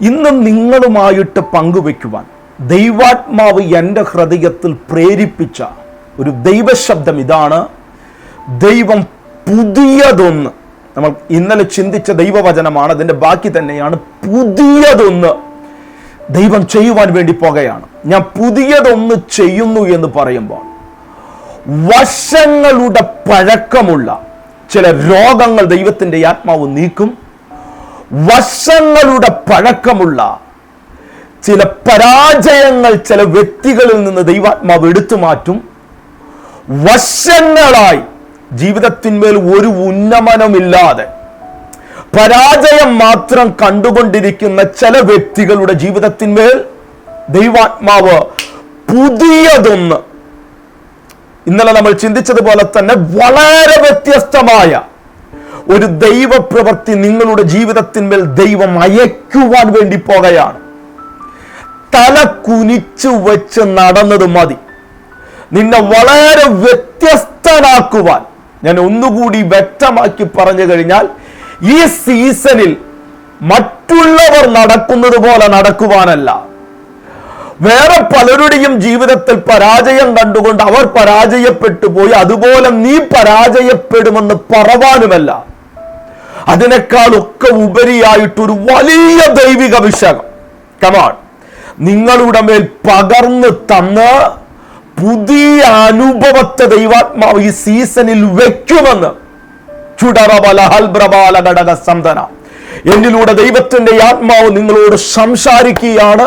ഇന്ന് നിങ്ങളുമായിട്ട് പങ്കുവെക്കുവാൻ ദൈവാത്മാവ് എന്റെ ഹൃദയത്തിൽ പ്രേരിപ്പിച്ച ഒരു ദൈവശബ്ദം ഇതാണ്. ദൈവം പുതിയതൊന്ന്. നമ്മൾ ഇന്നലെ ചിന്തിച്ച ദൈവവചനമാണ് അതിന്റെ ബാക്കി തന്നെയാണ്. പുതിയതൊന്ന് ദൈവം ചെയ്യുവാൻ വേണ്ടി പോകുകയാണ്. ഞാൻ പുതിയതൊന്ന് ചെയ്യുന്നു എന്ന് പറയുമ്പോൾ വർഷങ്ങളുടെ പഴക്കമുള്ള ചില രോഗങ്ങൾ ദൈവത്തിന്റെ ആത്മാവ് നീക്കും. വർഷങ്ങളുടെ പഴക്കമുള്ള ചില പരാജയങ്ങൾ ചില വ്യക്തികളിൽ നിന്ന് ദൈവാത്മാവ് എടുത്തു മാറ്റും. വർഷങ്ങളായി ജീവിതത്തിന്മേൽ ഒരു ഉന്നമനമില്ലാതെ പരാജയം മാത്രം കണ്ടുകൊണ്ടിരിക്കുന്ന ചില വ്യക്തികളുടെ ജീവിതത്തിന്മേൽ ദൈവാത്മാവ് പുതിയതൊന്ന്. ഇന്നലെ നമ്മൾ ചിന്തിച്ചതുപോലെ തന്നെ വളരെ വ്യത്യസ്തമായ ഒരു ദൈവപ്രവൃത്തി നിങ്ങളുടെ ജീവിതത്തിന്മേൽ ദൈവം അയക്കുവാൻ വേണ്ടി പോകുകയാണ്. തല കുനിച്ചു വെച്ച് നടന്നത് മതി. നിന്നെ വളരെ വ്യത്യസ്തനാക്കുവാൻ. ഞാൻ ഒന്നുകൂടി വ്യക്തമാക്കി പറഞ്ഞു കഴിഞ്ഞാൽ ഈ സീസണിൽ മറ്റുള്ളവർ നടക്കുന്നത് പോലെ നടക്കുവാനല്ല. വേറെ പലരുടെയും ജീവിതത്തിൽ പരാജയം കണ്ടുകൊണ്ട് അവർ പരാജയപ്പെട്ടു പോയി അതുപോലെ നീ പരാജയപ്പെടുമെന്ന് പറവാനുമല്ല. അതിനേക്കാളൊക്കെ ഉപരിയായിട്ടൊരു വലിയ ദൈവിക അഭിഷേകം. കമാൺ നിങ്ങളുടെ മേൽ പകർന്ന് തന്ന് പുതിയ അനുഭവത്തെ ദൈവാത്മാവ് ഈ സീസണിൽ വെക്കുമെന്ന്. ചുടറബലഹൽബ്രബാലഘടക സന്തന എന്നിലൂടെ ദൈവത്തിന്റെ ആത്മാവ് നിങ്ങളോട് സംസാരിക്കുകയാണ്.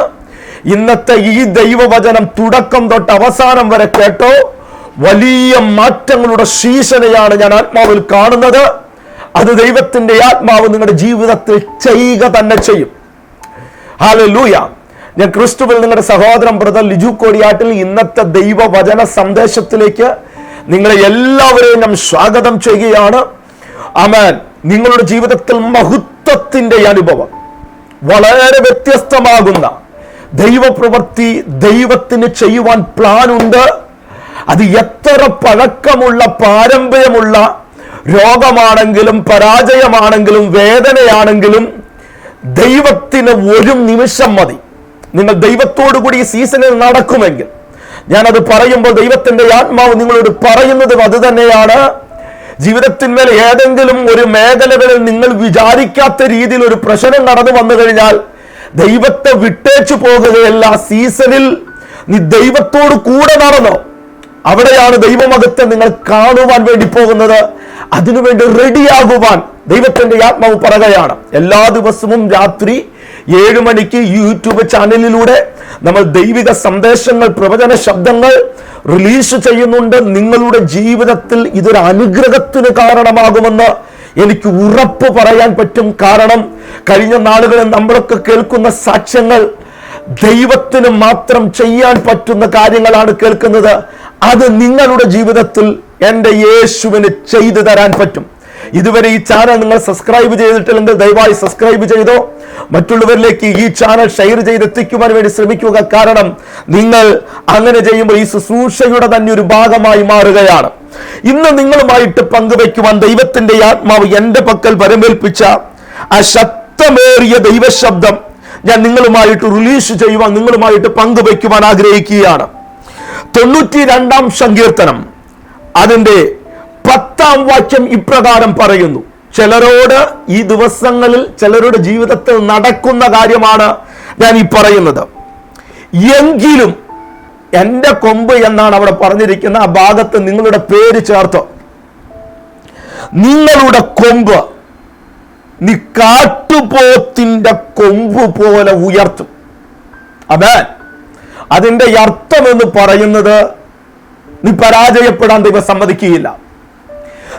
ഇന്നത്തെ ഈ ദൈവവചനം തുടക്കം തൊട്ട് അവസാനം വരെ കേട്ടോ. വലിയ മാറ്റങ്ങളുടെ സീസണയാണ് ഞാൻ ആത്മാവിൽ കാണുന്നത്. അത് ദൈവത്തിന്റെ ആത്മാവ് നിങ്ങളുടെ ജീവിതത്തിൽ ചെയ്യുക തന്നെ ചെയ്യും. ഹാലൂയ ഞാൻ ക്രിസ്തുവിൽ നിങ്ങളുടെ സഹോദരൻ ബ്രദർ ലിജു കോടിയാട്ടിൽ ഇന്നത്തെ ദൈവവചന സന്ദേശത്തിലേക്ക് നിങ്ങളെ എല്ലാവരെയും ഞാൻ സ്വാഗതം ചെയ്യുകയാണ്. അമേൻ നിങ്ങളുടെ ജീവിതത്തിൽ മഹത്വത്തിന്റെ അനുഭവം. വളരെ വ്യത്യസ്തമാകുന്ന ദൈവപ്രവൃത്തി ദൈവത്തിന് ചെയ്യുവാൻ പ്ലാൻ ഉണ്ട്. അത് എത്ര പഴക്കമുള്ള പാരമ്പര്യമുള്ള രോഗമാണെങ്കിലും പരാജയമാണെങ്കിലും വേദനയാണെങ്കിലും ദൈവത്തിന് ഒരു നിമിഷം മതി. നിങ്ങൾ ദൈവത്തോടു കൂടി ഈ സീസണിൽ നടക്കുമെങ്കിൽ. ഞാനത് പറയുമ്പോൾ ദൈവത്തിന്റെ ആത്മാവ് നിങ്ങളോട് പറയുന്നതും അത് തന്നെയാണ്. ജീവിതത്തിന്മേൽ ഏതെങ്കിലും ഒരു മേഖലകളിൽ നിങ്ങൾ വിചാരിക്കാത്ത രീതിയിൽ ഒരു പ്രശ്നം നടന്നു വന്നു കഴിഞ്ഞാൽ ദൈവത്തെ വിട്ടേച്ചു പോകുകയല്ല സീസണിൽ. നീ ദൈവത്തോട് കൂടെ നടന്നോ. അവിടെയാണ് ദൈവമകത്തെ നിങ്ങൾ കാണുവാൻ വേണ്ടി പോകുന്നത്. അതിനുവേണ്ടി റെഡിയാകുവാൻ ദൈവത്തിന്റെ ആത്മാവ് പറയുകയാണ് എല്ലാ ദിവസവും രാത്രി ഏഴു മണിക്ക് യൂട്യൂബ് ചാനലിലൂടെ നമ്മൾ ദൈവിക സന്ദേശങ്ങൾ പ്രവചന ശബ്ദങ്ങൾ റിലീസ് ചെയ്യുന്നുണ്ട്. നിങ്ങളുടെ ജീവിതത്തിൽ ഇതൊരു അനുഗ്രഹത്തിന് കാരണമാകുമെന്ന് എനിക്ക് ഉറപ്പ് പറയാൻ പറ്റും. കാരണം കഴിഞ്ഞ നാളുകളിൽ നമ്മളൊക്കെ കേൾക്കുന്ന സാക്ഷ്യങ്ങൾ ദൈവത്തിന് മാത്രം ചെയ്യാൻ പറ്റുന്ന കാര്യങ്ങളാണ് കേൾക്കുന്നത്. അത് നിങ്ങളുടെ ജീവിതത്തിൽ എന്റെ യേശുവിന് ചെയ്തു തരാൻ പറ്റും. ഇതുവരെ ഈ ചാനൽ നിങ്ങൾ സബ്സ്ക്രൈബ് ചെയ്തിട്ടില്ലെങ്കിൽ ദയവായി സബ്സ്ക്രൈബ് ചെയ്തോ. മറ്റുള്ളവരിലേക്ക് ഈ ചാനൽ ഷെയർ ചെയ്തെത്തിക്കുവാൻ വേണ്ടി ശ്രമിക്കുക. കാരണം നിങ്ങൾ അങ്ങനെ ചെയ്യുമ്പോൾ ഈ ശുശ്രൂഷയുടെ തന്നെ ഒരു ഭാഗമായി മാറുകയാണ്. ഇന്ന് നിങ്ങളുമായിട്ട് പങ്കുവയ്ക്കുവാൻ ദൈവത്തിന്റെ ആത്മാവ് എന്റെ പക്കൽ വരമേൽപ്പിച്ച ആ ശക്തമേറിയ ദൈവശബ്ദം ഞാൻ നിങ്ങളുമായിട്ട് റിലീസ് ചെയ്യുവാൻ നിങ്ങളുമായിട്ട് പങ്കുവയ്ക്കുവാൻ ആഗ്രഹിക്കുകയാണ്. തൊണ്ണൂറ്റി രണ്ടാം സങ്കീർത്തനം. അതിന്റെ പത്താം വാക്യം ഇപ്രകാരം പറയുന്നു. ചിലരോട് ഈ ദിവസങ്ങളിൽ ചിലരുടെ ജീവിതത്തിൽ നടക്കുന്ന കാര്യമാണ് ഞാൻ ഈ പറയുന്നത്. എങ്കിലും എന്റെ കൊമ്പ് എന്നാണ് അവിടെ പറഞ്ഞിരിക്കുന്ന ആ ഭാഗത്ത് നിങ്ങളുടെ പേര് ചേർത്ത്. നിങ്ങളുടെ കൊമ്പ് നീ കാട്ടുപോത്തിന്റെ കൊമ്പ് പോലെ ഉയർത്തും. അതെ അതിന്റെ അർത്ഥം എന്ന് പറയുന്നത് നീ പരാജയപ്പെടാൻ ദൈവം സമ്മതിക്കുകയില്ല.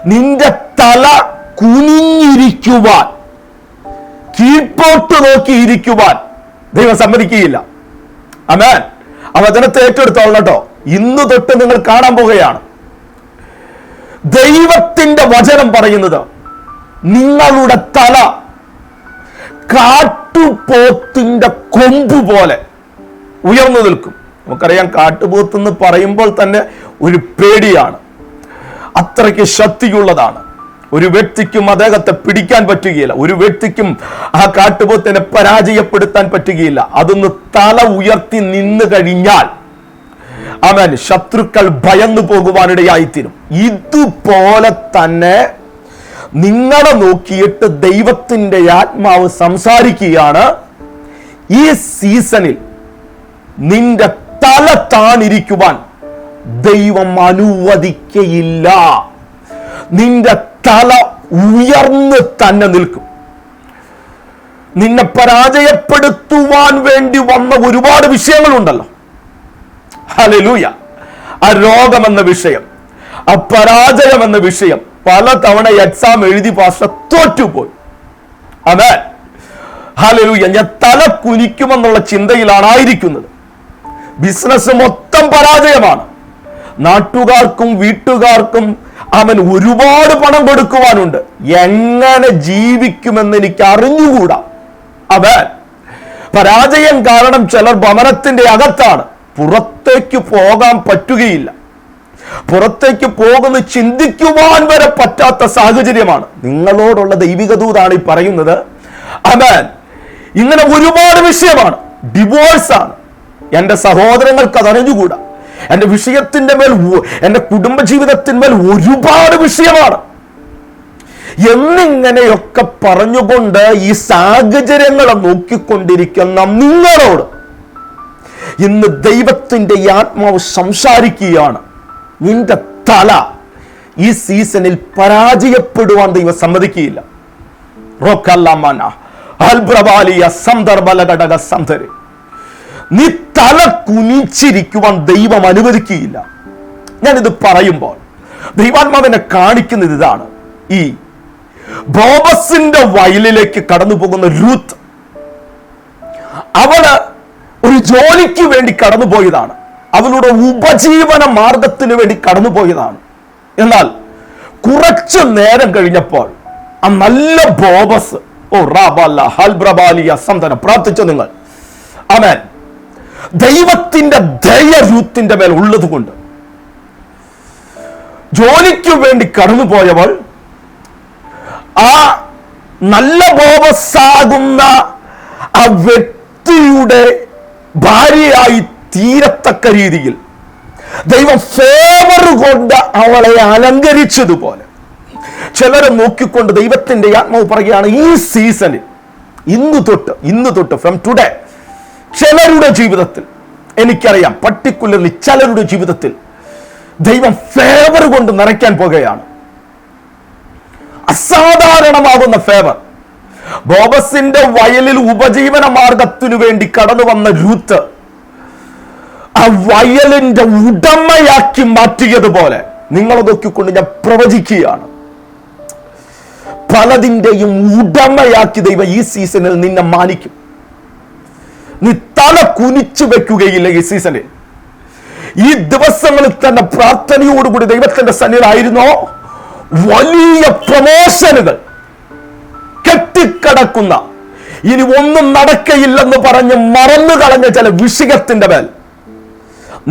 നിന്റെ തല കുനിഞ്ഞിരിക്കുവാൻ കീഴ്പോട്ട് നോക്കിയിരിക്കുവാൻ ദൈവം സമ്മതിക്കുകയില്ല. അമേൻ ആ വചനത്തെ ഏറ്റെടുത്തോളണം കേട്ടോ. ഇന്ന് തൊട്ട് നിങ്ങൾ കാണാൻ പോവുകയാണ്. ദൈവത്തിന്റെ വചനം പറയുന്നത് നിങ്ങളുടെ തല കാട്ടുപോത്തിന്റെ കൊമ്പ് പോലെ ഉയർന്നു നിൽക്കും. നമുക്കറിയാം കാട്ടുപോത്ത് എന്ന് പറയുമ്പോൾ തന്നെ ഒരു പേടിയാണ്. അത്രയ്ക്ക് ശക്തിയുള്ളതാണ്. ഒരു വ്യക്തിക്കും അദ്ദേഹത്തെ പിടിക്കാൻ പറ്റുകയില്ല. ഒരു വ്യക്തിക്കും ആ കാട്ടുപോത്തിനെ പരാജയപ്പെടുത്താൻ പറ്റുകയില്ല. അതൊന്ന് തല ഉയർത്തി നിന്ന് കഴിഞ്ഞാൽ അവൻ ശത്രുക്കൾ ഭയന്നു പോകുവാനിടയായിത്തീരും. ഇതുപോലെ തന്നെ നിങ്ങളെ നോക്കിയിട്ട് ദൈവത്തിന്റെ ആത്മാവ് സംസാരിക്കുകയാണ്. ഈ സീസണിൽ നിന്റെ തല താണിരിക്കുവാൻ ദൈവം അനുവദിക്കയില്ല. നിന്റെ തല ഉയർന്ന് തന്നെ നിൽക്കും. നിന്നെ പരാജയപ്പെടുത്തുവാൻ വേണ്ടി വന്ന ഒരുപാട് വിഷയങ്ങളുണ്ടല്ലോ. ഹലലൂയ ആ രോഗമെന്ന വിഷയം ആ പരാജയം എന്ന വിഷയം പല തവണ എക്സാം എഴുതി പാസ്റ്റർ തോറ്റുപോയി. അതെ ഹലലൂയ ഞാൻ തല കുനിക്കുമെന്നുള്ള ചിന്തയിലാണ് ആയിരിക്കുന്നത് ബിസിനസ് മൊത്തം പരാജയമാണ്. നാട്ടുകാർക്കും വീട്ടുകാർക്കും അവൻ ഒരുപാട് പണം കൊടുക്കുവാനുണ്ട്. എങ്ങനെ ജീവിക്കുമെന്ന് എനിക്ക് അറിഞ്ഞുകൂടാ. അവൻ പരാജയം കാരണം ചിലർ ഭവനത്തിന്റെ അകത്താണ്. പുറത്തേക്ക് പോകാൻ പറ്റുകയില്ല. പുറത്തേക്ക് പോകുന്ന ചിന്തിക്കുവാൻ വരെ പറ്റാത്ത സാഹചര്യമാണ്. നിങ്ങളോടുള്ള ദൈവിക ദൂതാണ് ഈ പറയുന്നത്. അവൻ ഇങ്ങനെ ഒരുപാട് വിഷയമാണ്. ഡിവോഴ്സാണ് എന്റെ സഹോദരങ്ങൾക്ക് അത് അറിഞ്ഞുകൂടാ വിഷയത്തിന്റെ മേൽ എന്റെ കുടുംബ കുടുംബജീവിതത്തിന്മേൽ ഒരുപാട് വിഷയമാണ്. എന്നിങ്ങനെയൊക്കെ പറഞ്ഞുകൊണ്ട് ഈ സാഹചര്യങ്ങളെ നോക്കിക്കൊണ്ടിരിക്കുന്ന നിങ്ങളോട് ഇന്ന് ദൈവത്തിന്റെ ആത്മാവ് സംസാരിക്കുകയാണ്. നിന്റെ തല ഈ സീസണിൽ പരാജയപ്പെടുവാൻ ദൈവം സമ്മതിക്കുകയില്ല. റോക്കല്ലമ്മന അൽബ്രബാലിയ സന്ദർഭലഘടക സന്ധരി. നീ തല കുനിച്ചിരിക്കുവാൻ ദൈവം അനുവദിക്കുകയില്ല. ഞാനിത് പറയുമ്പോൾ ദൈവാത്മാവിനെ കാണിക്കുന്നത് ഇതാണ്. ഈ ബോബസിന്റെ വയലിലേക്ക് കടന്നു പോകുന്ന രൂത്ത് അവൾ ഒരു ജോലിക്ക് വേണ്ടി കടന്നുപോയതാണ്. അവളുടെ ഉപജീവന മാർഗത്തിന് വേണ്ടി കടന്നുപോയതാണ്. എന്നാൽ കുറച്ചു നേരം കഴിഞ്ഞപ്പോൾ ആ നല്ല ബോബസ് ഓ റാബാല ഹൽബ്രബാലിയ സന്തനം പ്രാർത്ഥിച്ചു നിങ്ങൾ? അവൻ ദൈവത്തിന്റെ ദയ യൂത്തിന്റെ മേൽ ഉള്ളത് കൊണ്ട് ജോലിക്ക് വേണ്ടി കടന്നുപോയവൾ ആ നല്ല ബോബസാകുന്ന ആ വ്യക്തിയുടെ ഭാര്യയായി തീരത്തക്ക രീതിയിൽ ദൈവം ഫേവർ കൊണ്ട് അവളെ അലങ്കരിച്ചതുപോലെ. ചിലരെ നോക്കിക്കൊണ്ട് ദൈവത്തിന്റെ ആത്മാവ് പറയുകയാണ് ഈ സീസണിൽ ഇന്ന് തൊട്ട് ഇന്ന് തൊട്ട് ഫ്രം ടുഡേ ചിലരുടെ ജീവിതത്തിൽ എനിക്കറിയാം പർട്ടിക്കുലർലി ചിലരുടെ ജീവിതത്തിൽ ദൈവം ഫേവർ കൊണ്ട് നിറയ്ക്കാൻ പോകുകയാണ്. അസാധാരണമാകുന്ന ഫേവർ ബോബസിന്റെ വയലിൽ ഉപജീവന മാർഗത്തിനു വേണ്ടി കടന്നു വന്ന രൂത്ത് ആ വയലിന്റെ ഉടമയാക്കി മാറ്റിയതുപോലെ നിങ്ങളെ നോക്കിക്കൊണ്ട് ഞാൻ പ്രവചിക്കുകയാണ്. പലതിന്റെയും ഉടമയാക്കി ദൈവം ഈ സീസണിൽ നിന്നെ മാനിക്കും. നീ തല കുനിച്ചു വെക്കുകയില്ല ഈ സീസണിൽ ഈ ദിവസങ്ങളിൽ തന്നെ പ്രാർത്ഥനയോടുകൂടി ദൈവത്തിന്റെ സന്നിധായിരുന്നോ വലിയ പ്രമോഷനുകൾ കെട്ടിക്കടക്കുന്ന ഇനി ഒന്നും നടക്കയില്ലെന്ന് പറഞ്ഞ് മറന്നു കളഞ്ഞ ചില വിഷയത്തിന്റെ മേൽ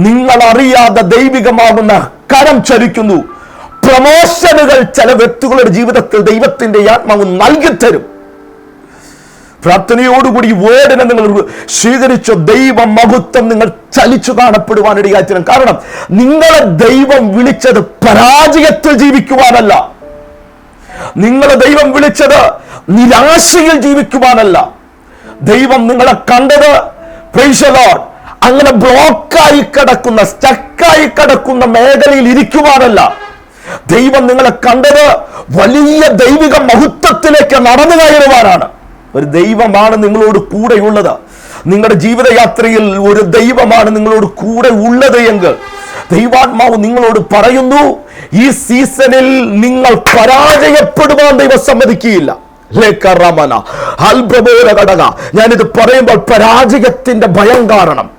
നിങ്ങൾ അറിയാതെ ദൈവികമാകുന്ന കരം ചലിക്കുന്നു പ്രമോഷനുകൾ ചില വ്യക്തികളുടെ ജീവിതത്തിൽ ദൈവത്തിന്റെ ആത്മാവ് നൽകിത്തരും. പ്രാർത്ഥനയോടുകൂടി വേടനെ നിങ്ങൾ സ്വീകരിച്ച ദൈവ മഹത്വം നിങ്ങൾ ചലിച്ചു കാണപ്പെടുവാനിടയായിത്തീരും കാരണം നിങ്ങളെ ദൈവം വിളിച്ചത് പരാജയത്തിൽ ജീവിക്കുവാനല്ല. നിങ്ങളെ ദൈവം വിളിച്ചത് നിരാശയിൽ ജീവിക്കുവാനല്ല. ദൈവം നിങ്ങളെ കണ്ടത് Lord, അങ്ങനെ ബ്ലോക്കായി കിടക്കുന്ന സ്റ്റക്കായി കിടക്കുന്ന മേഖലയിൽ ഇരിക്കുവാനല്ല. ദൈവം നിങ്ങളെ കണ്ടത് വലിയ ദൈവിക മഹത്വത്തിലേക്ക് നടന്നു കയറുവാനാണ്. ഒരു ദൈവമാണ് നിങ്ങളോട് കൂടെയുള്ളത്. നിങ്ങളുടെ ജീവിതയാത്രയിൽ ഒരു ദൈവമാണ് നിങ്ങളോട് കൂടെ ഉള്ളത് എങ്കിൽ ദൈവാത്മാവ് നിങ്ങളോട് പറയുന്നു ഈ സീസണിൽ നിങ്ങൾ പരാജയപ്പെടുവാൻ ദൈവം സമ്മതിക്കുകയില്ല. ഞാനിത് പറയുമ്പോൾ പരാജയത്തിന്റെ ഭയം കാരണം.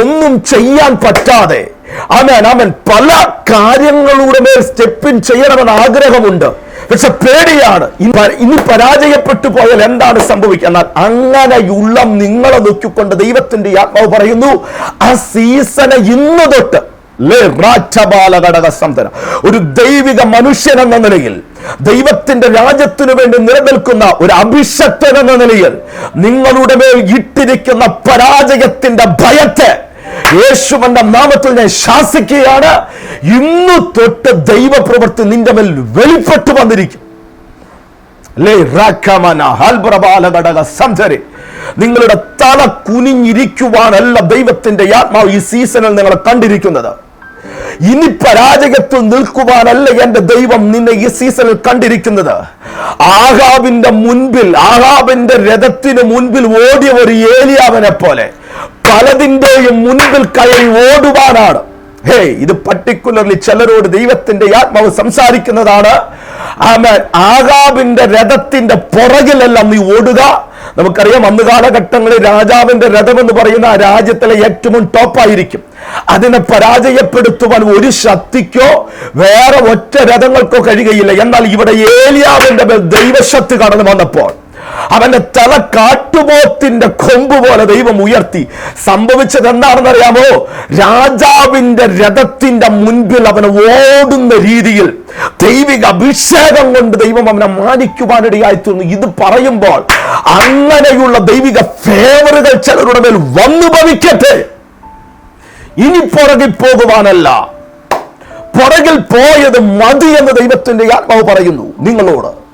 ഒന്നും ചെയ്യാൻ പറ്റാതെ അവൻ അവൻ പല കാര്യങ്ങളുടെ മേൽ സ്റ്റെപ്പിൻ ചെയ്യണമെന്ന് ആഗ്രഹമുണ്ട്. പക്ഷെ പേടിയാണ്. ഇനി പരാജയപ്പെട്ടു പോയാൽ എന്താണ് സംഭവിക്കുക? എന്നാൽ അങ്ങനെയുള്ള നിങ്ങളെ നോക്കിക്കൊണ്ട് ദൈവത്തിന്റെ ആത്മാവ് പറയുന്നു ആ സീസണ ഇന്ന് തൊട്ട് ഒരു ദൈവിക മനുഷ്യൻ എന്ന നിലയിൽ ദൈവത്തിന്റെ രാജ്യത്തിനു വേണ്ടി നിലനിൽക്കുന്ന ഒരു അഭിഷക്തൻ എന്ന നിലയിൽ നിങ്ങളുടെ മേൽ ഇട്ടിരിക്കുന്ന പരാജയത്തിന്റെ ഭയത്തെ യേശുവന്റെ നാമത്തിൽ ഞാൻ ശാസിക്കുകയാണ്. ഇന്നു തൊട്ട് ദൈവപ്രവൃത്തി നിന്റെ മേൽ വെളിപ്പെട്ടു വന്നിരിക്കും. നിങ്ങളുടെ തല കുനിഞ്ഞിരിക്കുവാനല്ല ദൈവത്തിന്റെ ആത്മാവ് ഈ സീസണിൽ നിങ്ങളെ കണ്ടിരിക്കുന്നത്. ഇനി പരാജയത്തിൽ നിൽക്കുവാനല്ല എന്റെ ദൈവം നിന്നെ ഈ സീസണിൽ കണ്ടിരിക്കുന്നത്. ആഹാബിന്റെ മുൻപിൽ ആഹാബിന്റെ രഥത്തിന് മുൻപിൽ ഓടിയ ഒരു ഏലിയാവനെ പോലെ പലതിന്റെയും മുൻപിൽ കയറി ഓടുവാനാണ്. ഹേ ഇത് പർട്ടിക്കുലർലി ചിലരോട് ദൈവത്തിന്റെ ആത്മാവ് സംസാരിക്കുന്നതാണ്. ആമേൻ. ആകാബിന്റെ രഥത്തിന്റെ പുറകിലെല്ലാം നീ ഓടുക. നമുക്കറിയാം അന്ന് കാലഘട്ടങ്ങളിൽ രാജാവിന്റെ രഥം എന്ന് പറയുന്ന രാജ്യത്തിലെ ഏറ്റവും ടോപ്പായിരിക്കും. അതിനെ പരാജയപ്പെടുത്തുവാൻ ഒരു ശക്തിക്കോ വേറെ ഒറ്റ രഥങ്ങൾക്കോ കഴിയുകയില്ല. എന്നാൽ ഇവിടെ ഏലിയാവിന്റെ ദൈവശക്തി കടന്നു വന്നപ്പോൾ അവന്റെ തല കാട്ടുപോത്തിന്റെ കൊമ്പ് പോലെ ദൈവം ഉയർത്തി. സംഭവിച്ചത് എന്താണെന്ന് അറിയാമോ രാജാവിന്റെ രഥത്തിന്റെ മുൻപിൽ അവന് ഓടുന്ന രീതിയിൽ ദൈവിക അഭിഷേകം കൊണ്ട് ദൈവം അവനെ മാനിക്കുവാനിടയായി തീർന്നു. ഇത് പറയുമ്പോൾ അങ്ങനെയുള്ള ദൈവിക ഫേവറുകൾ ചിലരുടെ മേൽ വന്നു ഭവിക്കട്ടെ. ഇനി പുറകിൽ പോകുവാനല്ല. പുറകിൽ പോയത് മതി എന്ന് ദൈവത്തിന്റെ ആത്മാവ് പറയുന്നു. നിങ്ങളോട്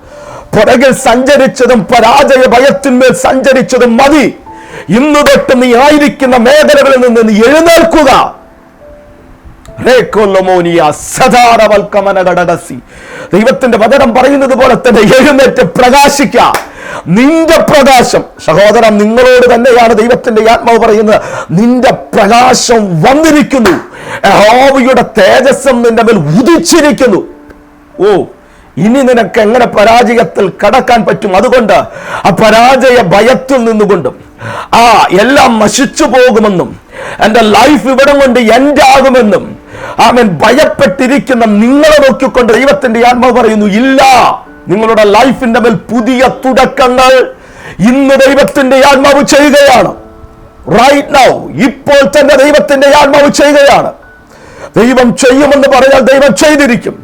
പുറകിൽ സഞ്ചരിച്ചതും പരാജയ ഭയത്തിന്മേൽ സഞ്ചരിച്ചതും മതി. ഇന്ന് തൊട്ട് നീ ആയിരിക്കുന്ന മേഖലകളിൽ നിന്ന് നീ എഴുന്നേൽക്കുക. ദൈവത്തിന്റെ വചനം പറയുന്നത് പോലെ തന്നെ എഴുന്നേറ്റ് പ്രകാശിക്ക. നിന്റെ പ്രകാശം സഹോദരൻ നിങ്ങളോട് തന്നെയാണ് ദൈവത്തിന്റെ ആത്മാവ് പറയുന്നത്. നിന്റെ പ്രകാശം വന്നിരിക്കുന്നു. തേജസ്സം നിന്റെ മേൽ ഉദിച്ചിരിക്കുന്നു. ഓ ഇനി നിനക്ക് എങ്ങനെ പരാജയത്തിൽ കടക്കാൻ പറ്റും അതുകൊണ്ട് ആ പരാജയ ഭയത്തിൽ നിന്നുകൊണ്ടും ആ എല്ലാം നശിച്ചു പോകുമെന്നും എന്റെ ലൈഫ് ഇവിടം കൊണ്ട് എന്റെ ആകുമെന്നും ആമൻ ഭയപ്പെട്ടിരിക്കുന്ന നിങ്ങളെ നോക്കിക്കൊണ്ട് ദൈവത്തിന്റെ ആത്മാവ് പറയുന്നു ഇല്ല നിങ്ങളുടെ ലൈഫിന്റെ മേൽ പുതിയ തുടക്കങ്ങൾ ഇന്ന് ദൈവത്തിന്റെ ആത്മാവ് ചെയ്യുകയാണ്. റൈറ്റ് നൗ ഇപ്പോൾ തന്നെ ദൈവത്തിന്റെ ആത്മാവ് ചെയ്യുകയാണ്. ദൈവം ചെയ്യുമെന്ന് പറഞ്ഞാൽ ദൈവം ചെയ്തിരിക്കും.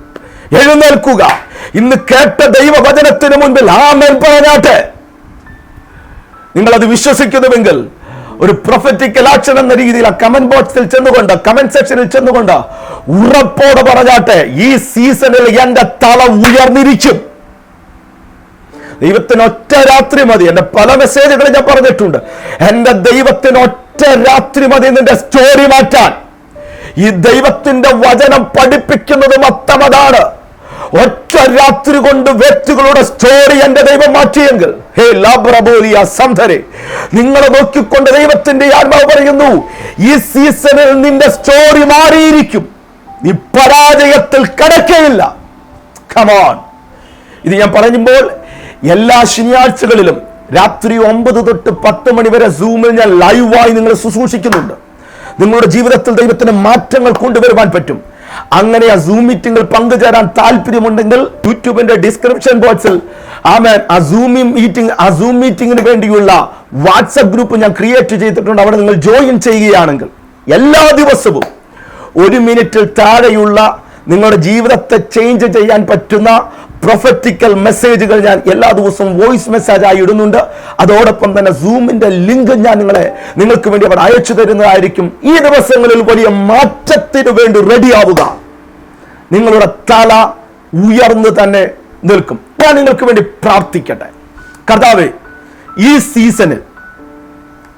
എഴുന്നേൽക്കുക. ഇന്ന് കേട്ട ദൈവവചനത്തിന് മുൻപിൽ പറഞ്ഞാട്ടെ. നിങ്ങൾ അത് വിശ്വസിക്കുന്നുവെങ്കിൽ ഒരു പ്രൊഫറ്റിക്കൽ ആക്ഷൻ എന്ന രീതിയിൽ ആ കമന്റ് ബോക്സിൽ ചെന്നുകൊണ്ട് കമന്റ് സെക്ഷനിൽ ചെന്നുകൊണ്ട് ഉറപ്പോടെ പറഞ്ഞാട്ടെ ഈ സീസണിൽ എന്റെ തല ഉയർന്നിരിക്കും. ദൈവത്തിന് ഒറ്റ രാത്രി മതി. എന്റെ പല മെസ്സേജുകളും ഞാൻ പറഞ്ഞിട്ടുണ്ട്. എന്റെ ദൈവത്തിന് ഒറ്റ രാത്രി മതി നിന്റെ സ്റ്റോറി മാറ്റാൻ. ഈ ദൈവത്തിന്റെ വചനം പഠിപ്പിക്കുന്നത് മൊത്തം അതാണ്. ഒറ്റ രാത്രി കൊണ്ട് വ്യക്തികളുടെ സ്റ്റോറി എന്റെ ദൈവം മാറ്റിയെങ്കിൽ ഹേ ലാബ്രബോലിയ സന്ധരെ നിങ്ങളെ നോക്കിക്കൊണ്ട് ദൈവത്തിന്റെ ആത്മാവ് പറയുന്നു ഈ സീസണിൽ നിന്റെ സ്റ്റോറി മാറിയിരിക്കും. നീ പരാജയത്തിൽ കിടക്കയില്ല. കമോൺ ഇത് ഞാൻ പറയുമ്പോൾ എല്ലാ ശനിയാഴ്ചകളിലും രാത്രി ഒമ്പത് തൊട്ട് പത്ത് മണി വരെ സൂമിൽ ഞാൻ ലൈവായി നിങ്ങളെ ശുശ്രൂഷിക്കുന്നുണ്ട്. നിങ്ങളുടെ ജീവിതത്തിൽ ദൈവത്തിന് മാറ്റങ്ങൾ കൊണ്ടുവരുവാൻ പറ്റും. അങ്ങനെ ആ സൂം മീറ്റിംഗിൽ പങ്കുചേരാൻ താല്പര്യമുണ്ടെങ്കിൽ യൂട്യൂബിന്റെ ഡിസ്ക്രിപ്ഷൻ ബോക്സിൽ ആമേൻ ആ സൂം മീറ്റിംഗ് ആ സൂം മീറ്റിംഗിന് വേണ്ടിയുള്ള വാട്സപ്പ് ഗ്രൂപ്പ് ഞാൻ ക്രിയേറ്റ് ചെയ്തിട്ടുണ്ട്. അവിടെ നിങ്ങൾ ജോയിൻ ചെയ്യുകയാണെങ്കിൽ എല്ലാ ദിവസവും ഒരു മിനിറ്റിൽ താഴെയുള്ള നിങ്ങളുടെ ജീവിതത്തെ ചേഞ്ച് ചെയ്യാൻ പറ്റുന്ന പ്രൊഫറ്റിക്കൽ മെസ്സേജുകൾ ഞാൻ എല്ലാ ദിവസവും വോയിസ് മെസ്സേജ് ആയി ഇടുന്നുണ്ട്. അതോടൊപ്പം തന്നെ സൂമിന്റെ ലിങ്ക് ഞാൻ നിങ്ങളെ നിങ്ങൾക്ക് വേണ്ടി അവിടെ അയച്ചു തരുന്നതായിരിക്കും. ഈ ദിവസങ്ങളിൽ വലിയ മാറ്റത്തിന് വേണ്ടി റെഡിയാവുക നിങ്ങളുടെ തല ഉയർന്ന് തന്നെ നിൽക്കും. ഞാൻ നിങ്ങൾക്ക് വേണ്ടി പ്രാർത്ഥിക്കട്ടെ. കർത്താവേ ഈ സീസണിൽ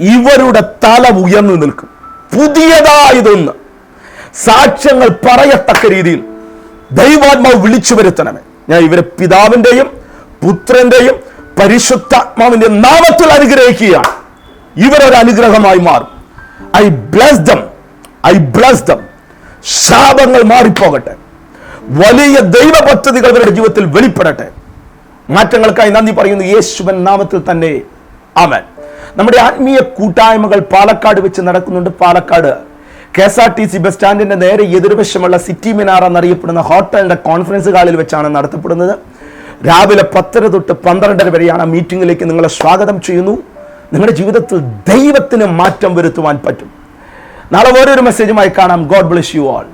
ഇവരുടെ തല ഉയർന്നു നിൽക്കും. പുതിയതായതൊന്ന് സാക്ഷ്യങ്ങൾ പറയത്തക്ക രീതിയിൽ ദൈവാത്മാവ് വിളിച്ചു വരുത്തണമേ. ഞാൻ ഇവരെ പിതാവിന്റെയും പുത്രന്റെയും പരിശുദ്ധാത്മാവിന്റെ നാമത്തിൽ അനുഗ്രഹിക്കുകയാണ്. ഇവരൊരു അനുഗ്രഹമായി മാറും. I bless them I bless them ശാപങ്ങൾ മാറിപ്പോകട്ടെ. വലിയ ദൈവ പദ്ധതികൾ ഇവരുടെ ജീവിതത്തിൽ വെളിപ്പെടട്ടെ. മാറ്റങ്ങൾക്കായി നന്ദി പറയുന്നു. യേശുവൻ നാമത്തിൽ തന്നെ. ആമൻ. നമ്മുടെ ആത്മീയ കൂട്ടായ്മകൾ പാലക്കാട് വെച്ച് നടക്കുന്നുണ്ട്. Palakkad K S R T C bus സ്റ്റാൻഡിന്റെ നേരെ എതിർവശമുള്ള സിറ്റി മിനാർ എന്നറിയപ്പെടുന്ന ഹോട്ടലിന്റെ കോൺഫറൻസ് ഹാളിൽ വെച്ചാണ് നടത്തപ്പെടുന്നത്. രാവിലെ പത്തര തൊട്ട് പന്ത്രണ്ടര വരെയാണ് മീറ്റിംഗിലേക്ക് നിങ്ങളെ സ്വാഗതം ചെയ്യുന്നു. നിങ്ങളുടെ ജീവിതത്തിൽ ദൈവത്തിന് മാറ്റം വരുത്തുവാൻ പറ്റും. നാളെ ഓരോരു മെസ്സേജുമായി കാണാം. God bless you all